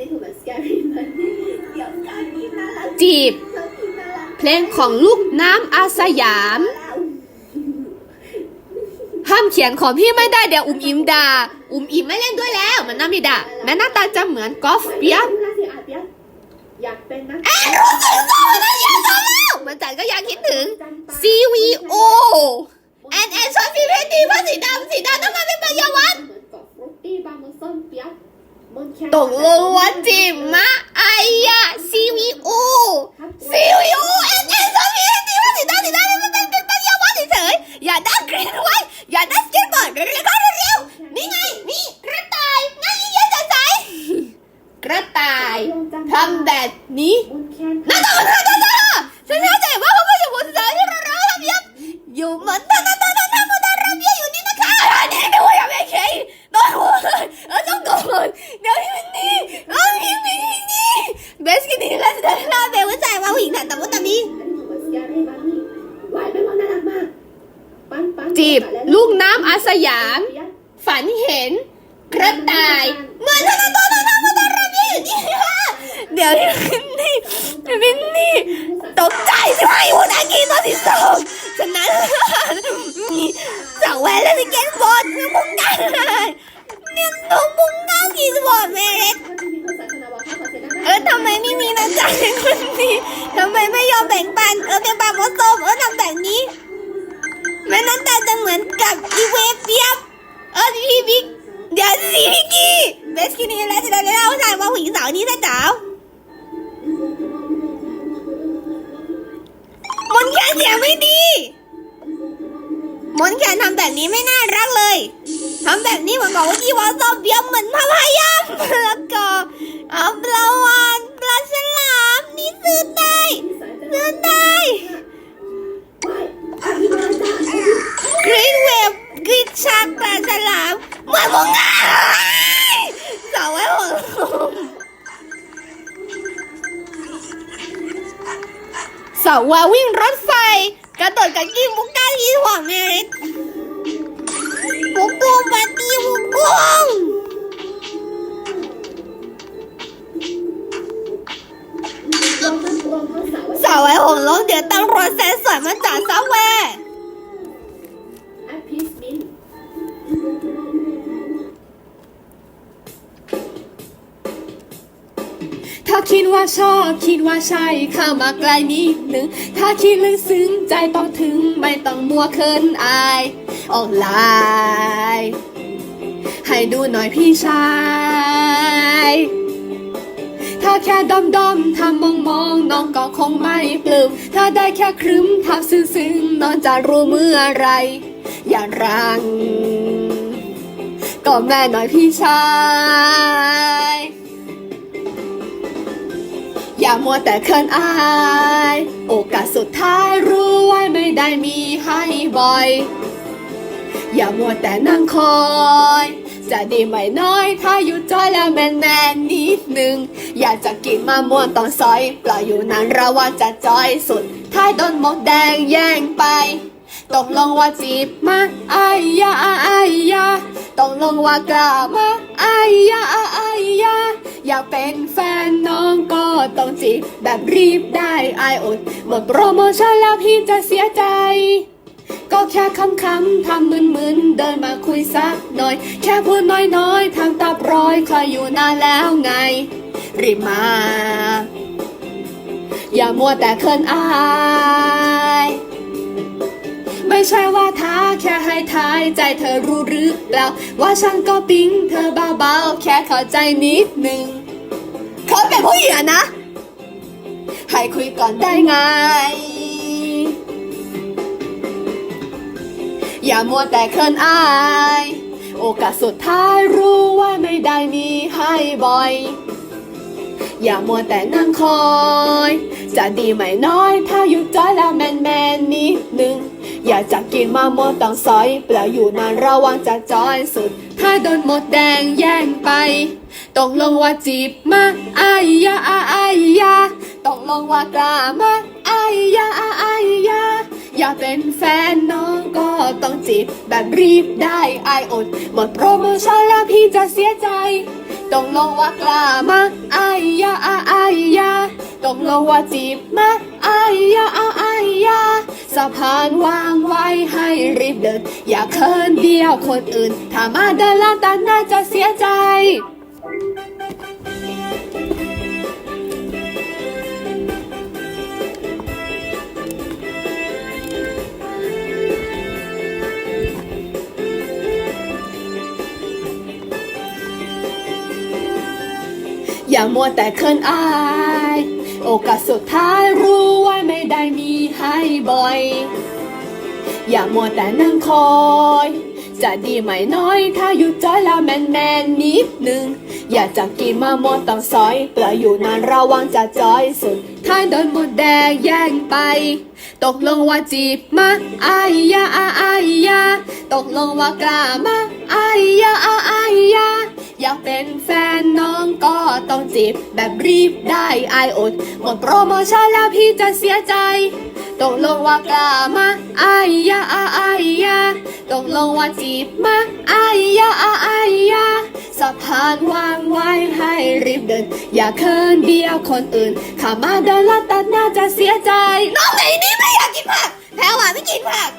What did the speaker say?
นี่คือแบบ scary มันเดี๋ยวการกินน่ารักจีบชอบกินน่ารักเพลงของลูกน้ำอาสยามแล้วห้ามเขียนของพี่ไม่ได้เดี๋ยวอุ้มอิมด่าอุ้มอิมไม่เล่นด้วยแล้ว มันน่าไม่ด่าแม้หน้าตาจะเหมือนกอล์ฟเปียกดูนะสิอาเปียกอยากเป็นนะแอนรู้สึกตัวนะอยากทำแล้วมันจันก็อยากคิดถึง CVO แอนแอนชอบพี่เพชรดีเพราะสีดำสีดำทำไมเป็นปัญญาวัฒน์เหมือนกับฟรุ ตกลงว่าจิมมะไอ้ยะ CVO CVO แอนแอนเอบพี่เอ็นดีว่าะสีดำสีดำ คนน่ารักมากปั้นปั้นจีบ ลูกน้ำอาสยาม ฝันเห็น กระต่ายเหมือนตอนนั้นตอนนั้นทำบนระเบียอยู่นี่ค่ะเดี๋ยวนี่นี่นี่นี่ตกใจใช่ไหมหัวหน้ากีตอนที่สองฉะนั้นสั่งแหวนแล้วสเก็ตบอร์ดคือมุงกันเนี่ย เบสกินี่แล้วจะได้เล่าให้ว่าผู้หญิงสาวนี้ได้จ๋าวมนแคนเสียงไม่ดี มนแคนทำแบบนี้ไม่น่ารักเลยทำแบบนี้เหมือนกับว่าที่วอซอมเบียมเหมือนพพายามแล้วก็เอาปลาวานปลาฉลามนี่ซื้อได้ สาวว่าวิ่งรถไฟ กระโดดกับกิ้งบุกก้าลีหัวเมริกบุกบุกปาตีบุกบุกสาวไว้ผมลงเดี๋ยวตั้งรถแสนสวยมาจากซับแวร์ ถ้าคิดว่าชอบคิดว่าใช่เข้ามาใกล้นิดหนึ่งถ้าคิดลึกซึ้งใจต้องถึงไม่ต้องมัวเคินอาย ออนไลน์ให้ดูหน่อยพี่ชาย ถ้าแค่ดอมดอมทำมองมองน้องก็คงไม่ปลื้มถ้าได้แค่ครึ้มทำซึ้งซึ้งน้องจะรู้เมื่อไร อย่ารัง ก็แม่หน่อยพี่ชาย อย่ามัวแต่เคินอาย โอกาสสุดท้ายรู้ไว้ไม่ได้มีให้บ่อย อย่ามัวแต่นั่งคอย จะดีไม่น้อยถ้าอยู่จอยแล้วแมนแมนนิดนึง อยากจะกินมะม่วงตอนซอย ปล่อยอยู่นานระวังจะจอยสุด ท้ายโดนหมกแดงแย่งไปตกลงว่าจีบมาอายยาอายยาตกลงว่ากล้ามาอายยาอายยา อยากเป็นแฟนน้องก็ต้องจีบแบบรีบได้อายอดหมดโปรโมชั่นแล้วพี่จะเสียใจ ก็แค่คำคำทำมึนมึนเดินมาคุยสักหน่อย แค่พูดน้อยน้อยๆทำตาปร้อยคอยอยู่นานแล้วไง รีบมา อย่ามัวแต่เคินอาย ไม่ใช่ว่าท้าแค่ให้ทายใจเธอรู้หรือเปล่าว่าฉันก็ปิ๊งเธอเบาๆแค่เข้าใจนิดหนึ่งเขาเป็นผู้หญิงนะ ให้คุยก่อนได้ไง อย่ามัวแต่เคินอาย โอกาสสุดท้ายรู้ว่าไม่ได้มีให้บ่อย อย่ามัวแต่นั่งคอย จะดีไหมน้อย ถ้าหยุดจอยแล้วแมนแมนๆนิดหนึ่ง อยากจะกินมะม่วงต้องซอยเปล่าอยู่นานระวังจะจอยสุด ถ้าโดนหมดแดงแย่งไป ตกลงว่าจีบมาอายยาอายยาตกลงว่ากล้ามาอายยาอายยาอยากเป็นแฟนน้องก็ต้องจีบแบบรีบได้อายอด หมดโปรโมชั่นแล้วพี่จะเสียใจตกลงว่ากล้ามาอายยาอาอยยาตกลงว่าจีบมาอายยาอาอายยา สะพานวางไว้ให้รีบเดิน อย่าเคินเดียวคนอื่น ถ้ามาเดินล้วตัดหน้าจะเสียใจอย่ามัวแต่เคินอาย โอกาสสุดท้ายรู้ไว้ไม่ได้มีให้บ่อย อย่ามัวแต่นั่งคอย จะดีไหมน้อย ถ้าหยุดจอยแล้วแมนแมนนิดหนึ่งอย่าจับกินมามัวต้องซอยเปลืออยู่นานระวังจะจอยสุด ท้ายโดนหมดแดงแย่งไป ตกลงว่าจีบมาอายยาอาอยยาตกลงว่ากล้ามาอายยาอาอายยา อยากเป็นแฟนน้องก็ต้องจีบแบบรีบได้อายอด หมดโปรโมชั่นแล้วพี่จะเสียใจตกลงว่ากล้ามาอายยาอาอายยาตกลงว่าจีบมาอายยาอาอายยาสะพานวางไว้ให้รีบเดิน อย่าเคินเดียวคนอื่นขามาเดินละตัดหน้าจะเสียใจ น้องไหนนี่ไม่อยากกินผักแพรวาไม่กินผัก